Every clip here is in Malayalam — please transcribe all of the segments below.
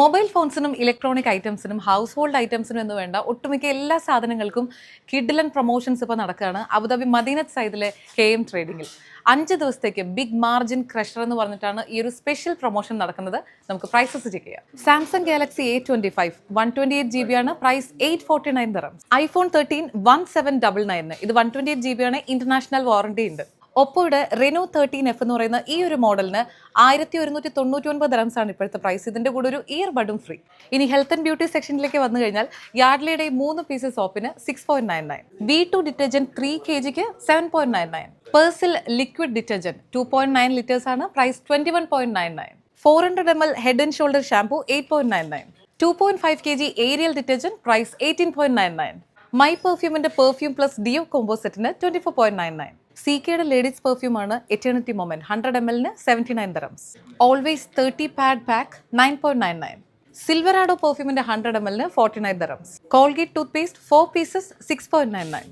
മൊബൈൽ ഫോൺസിനും ഇലക്ട്രോണിക് ഐറ്റംസിനും ഹൗസ് ഹോൾഡ് ഐറ്റംസിനും എന്ന് വേണ്ട ഒട്ടുമിക്ക എല്ലാ സാധനങ്ങൾക്കും കിഡിലൻ പ്രൊമോഷൻസ് ഇപ്പോൾ നടക്കുകയാണ്. അബുദാബി മദീനത്ത് സൈഡിലെ കെ എം ട്രേഡിങ്ങിൽ അഞ്ച് ദിവസത്തേക്ക് ബിഗ് മാർജിൻ ക്രഷർ എന്ന് പറഞ്ഞിട്ടാണ് ഈ ഒരു സ്പെഷ്യൽ പ്രൊമോഷൻ നടക്കുന്നത്. നമുക്ക് പ്രൈസസ് ചെക്ക് ചെയ്യാം. Samsung Galaxy A twenty five one twenty eight G B ആണ്. Price eight forty nine dirham iPhone thirteen one seven double nine ഇത് one twenty eight G B ആണ്. ഇന്റർനാഷണൽ വാറണ്ടി ഉണ്ട്. ഒപ്പോയുടെ റെനോ തേർട്ടീൻ എഫ് എന്ന് പറയുന്ന ഈ ഒരു മോഡലിന് ആയിരത്തി ഒരുന്നൂറ്റി തൊണ്ണൂറ്റി ഒൻപത് ആണ് ഇപ്പോഴത്തെ പ്രൈസ് ഇതിന്റെ കൂടെ ഒരു ഇയർ ബഡും ഫ്രീ ഇനി ഹെൽത്ത് ആൻഡ് ബ്യൂട്ടി സെക്ഷനിലേക്ക് വന്നു കഴിഞ്ഞാൽ യാഡ്ലിയുടെ മൂന്ന് pieces സോപ്പിന് six point nine nine V two detergent three K ജിക്ക് seven point nine nine പേഴ്സിൽ liquid detergent two point nine litres ആണ് price twenty one point nine nine four hundred M L Head and Shoulder shampoo eight point nine nine two point five K G Ariel detergent price eighteen point nine nine my പെർഫ്യൂമിന്റെ perfume plus deo combo സെറ്റിന് twenty four point nine nine C കെയുടെ ലേഡീസ് പെർഫ്യൂം ആണ് എറ്റേണിറ്റി മൊമെൻ ഹൺഡ്രഡ് എം എല്ലിന് seventy nine dirhams always thirty pad pack nine point nine nine Silverado പെർഫ്യൂമിന്റെ hundred M എല്ലിന് forty nine dirhams Colgate toothpaste four pieces six point nine nine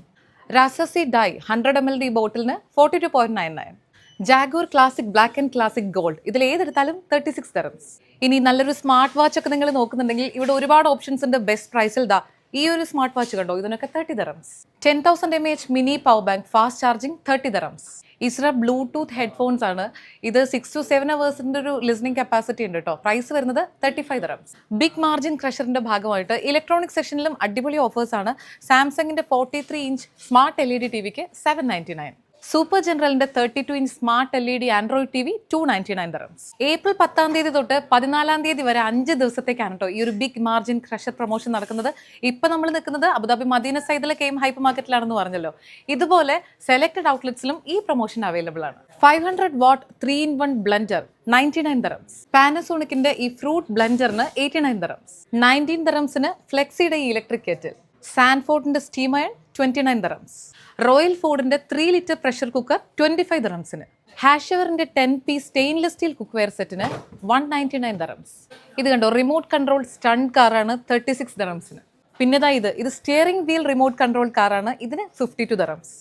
Rasasi dye hundred M L D ബോട്ടിലിന് forty two point nine nine Jaguar classic black and classic gold ഇതിൽ ഏതെടുത്താലും തേർട്ടി സിക്സ് ദറംസ് ഇനി നല്ലൊരു സ്മാർട്ട് വാച്ച് ഒക്കെ നിങ്ങൾ നോക്കുന്നുണ്ടെങ്കിൽ ഇവിടെ ഒരുപാട് ഓപ്ഷൻസ് ഉണ്ട്. ബെസ്റ്റ് പ്രൈസിൽ ദാ ഈ ഒരു സ്മാർട്ട് വാച്ച് കണ്ടോ? ഇതിനൊക്കെ thirty dirhams ten thousand M H mini power bank fast charging thirty dirhams Isra Bluetooth headphones ആണ്. ഇത് സിക്സ് ടു സെവൻ അവേഴ്സിന്റെ ഒരു ലിസണിംഗ് കപ്പാസിറ്റി ഉണ്ട് കേട്ടോ പ്രൈസ് വരുന്നത് thirty five dirhams big margin ക്രഷറിന്റെ ഭാഗമായിട്ട് ഇലക്ട്രോണിക് സെക്ഷനിലും അടിപൊളി ഓഫേഴ്സ് ആണ്. സാംസങ്ങിന്റെ forty three inch smart L E D T വിക്ക് സെവൻ നയന്റി നയൻ സൂപ്പർ ജനറലിന്റെ thirty two inch smart L E D Android T V two ninety nine dirhams April പത്താം തീയതി തൊട്ട് പതിനാലാം തീയതി വരെ അഞ്ച് ദിവസത്തേക്കാണ് കേട്ടോ ഈ ഒരു ബിഗ് മാർജിൻ ക്രഷർ പ്രൊമോഷൻ നടക്കുന്നത്. ഇപ്പം നമ്മൾ നിൽക്കുന്നത് അബുദാബി മദീന സൈദിലെ കെയിം ഹൈപ്പർ മാർക്കറ്റിലാണെന്ന് പറഞ്ഞല്ലോ. ഇതുപോലെ സെലക്ടഡ് ഔട്ട്ലെറ്റ്സിലും ഈ പ്രൊമോഷൻ അവൈലബിൾ ആണ്. Five hundred watt three in one blender ninety nine dirhams പാനസോണിക്കിന്റെ ഈ ഫ്രൂട്ട് ബ്ലൻഡറിന് എയ്റ്റി നയൻ ദറംസ് നയന്റീൻ ദറംസിന് ഫ്ലെക്സിയുടെ ഈ electric kettle സാൻഫോർട്ടിന്റെ steam iron twenty nine dirhams Royal ഫോർഡിന്റെ three litre pressure cooker twenty five ദറംസിന് ഹാഷവറിന്റെ ten piece stainless steel cookware സെറ്റിന് വൺ നയന്റി നയൻ ദറംസ് ഇത് കണ്ടോ റിമോട്ട് കൺട്രോൾ സ്റ്റണ്ട് കാറാണ് തേർട്ടി സിക്സ് ദറംസിന് പിന്നെതാ ഇത് ഇത് സ്റ്റിയറിംഗ് വീൽ റിമോട്ട് കൺട്രോൾ കാറാണ് ഇതിന് ഫിഫ്റ്റി ടു ദറംസ്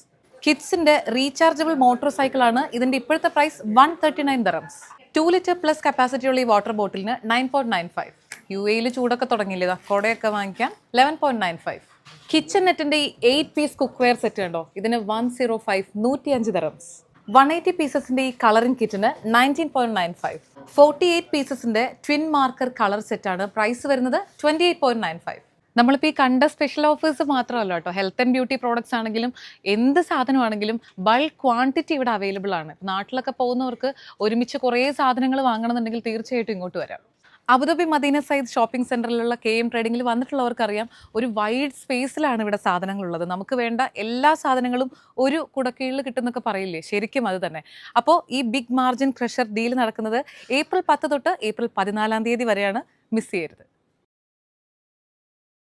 കിഡ്സിന്റെ റീചാർജബിൾ മോട്ടോർ സൈക്കിൾ ആണ് ഇതിന്റെ ഇപ്പോഴത്തെ price one thirty nine dirhams two litre plus കപ്പാസിറ്റിയുള്ള ഈ water ബോട്ടിലിന് nine point nine five U എയിൽ ചൂടൊക്കെ തുടങ്ങിയില്ലേ കൊടയൊക്കെ വാങ്ങിക്കാം eleven point nine five kitchen നെറ്റിന്റെ ഈ eight piece cookware set ഉണ്ടോ ഇതിന് വൺ സീറോ ഫൈവ് നൂറ്റി അഞ്ച് ദറംസ് വൺ എയ്റ്റി പീസസിന്റെ ഈ colouring കിറ്റിന് nineteen point nine five forty eight പീസസിന്റെ twin marker colour സെറ്റാണ് പ്രൈസ് വരുന്നത് twenty eight point nine five നമ്മളിപ്പോൾ ഈ കണ്ട സ്പെഷ്യൽ ഓഫേഴ്സ് മാത്രമല്ല കേട്ടോ. ഹെൽത്ത് ആൻഡ് ബ്യൂട്ടി പ്രോഡക്ട്സ് ആണെങ്കിലും എന്ത് സാധനമാണെങ്കിലും ബൾക്ക് ക്വാണ്ടിറ്റി ഇവിടെ അവൈലബിൾ ആണ്. നാട്ടിലൊക്കെ പോകുന്നവർക്ക് ഒരുമിച്ച് കുറേ സാധനങ്ങൾ വാങ്ങണമെന്നുണ്ടെങ്കിൽ തീർച്ചയായിട്ടും ഇങ്ങോട്ട് വരാം. Abu Dhabi Madina Zayed shopping സെന്ററിലുള്ള K M ട്രേഡിംഗിൽ വന്നിട്ടുള്ളവർക്കറിയാം ഒരു വൈഡ് സ്പേസിലാണ് ഇവിടെ സാധനങ്ങളുള്ളത്. നമുക്ക് വേണ്ട എല്ലാ സാധനങ്ങളും ഒരു കുടക്കീഴിൽ കിട്ടുന്നൊക്കെ പറയില്ലേ? ശരിക്കും അത് തന്നെ. അപ്പോൾ ഈ ബിഗ് മാർജിൻ ക്രഷർ ഡീൽ നടക്കുന്നത് ഏപ്രിൽ പത്ത് തൊട്ട് ഏപ്രിൽ പതിനാലാം തീയതി വരെയാണ് മിസ് ചെയ്യരുത്.